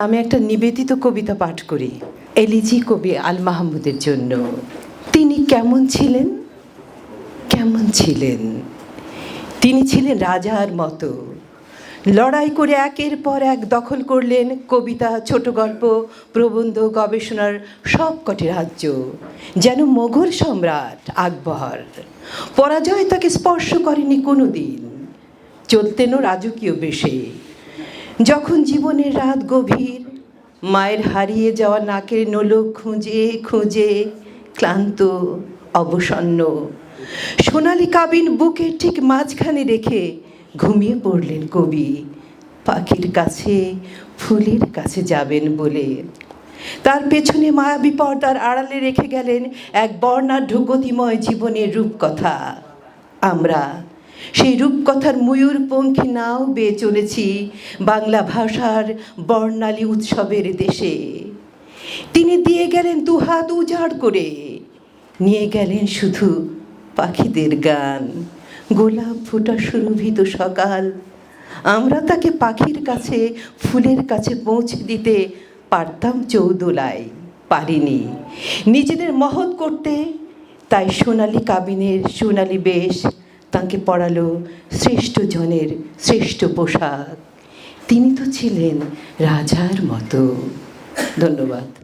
আমি একটা নিবেদিত কবিতা পাঠ করি, এলিজি কবি আল মাহমুদের জন্য। তিনি কেমন ছিলেন? কেমন ছিলেন? তিনি ছিলেন রাজার মতো। লড়াই করে একের পর এক দখল করলেন কবিতা, ছোট গল্প, প্রবন্ধ, গবেষণার সব কটি রাজ্য, যেন মোঘল সম্রাট আকবর। পরাজয় তাকে স্পর্শ করেনি কোনো দিন চলতেনও রাজকীয় বেশে। যখন জীবনের রাত গভীর, মায়ের হারিয়ে যাওয়া নাকের নোলক খুঁজে খুঁজে ক্লান্ত, অবসন্ন। সোনালি কাবিন বুকের ঠিক মাঝখানে রেখে ঘুমিয়ে পড়লেন কবি। পাখির কাছে, ফুলের কাছে যাবেন বলে। তার পেছনে মায়াবী পর্দার আড়ালে রেখে গেলেন এক বর্ণাঢ্য গতিময় জীবনের রূপকথা। আমরা সেই রূপকথার ময়ূর পঙ্খী নাও বেয়ে চলেছি বাংলা ভাষার বর্ণালী উৎসবের দেশে। তিনি দিয়ে গেলেন দুহাত উজাড় করে, নিয়ে গেলেন শুধু পাখিদের গান। গোলাপ ফোটা সুরভিত সকাল, আমরা তাকে পাখির কাছে, ফুলের কাছে পৌঁছে দিতে পারতাম চৌদোলায় পারিনি। নিজেদের মহৎ করতে তাই সোনালি কাবিনের সোনালি বেশ তাকে পড়ালো শ্রেষ্ঠ জনের শ্রেষ্ঠ পোশাক। তিনি তো ছিলেন রাজার মতো। ধন্যবাদ।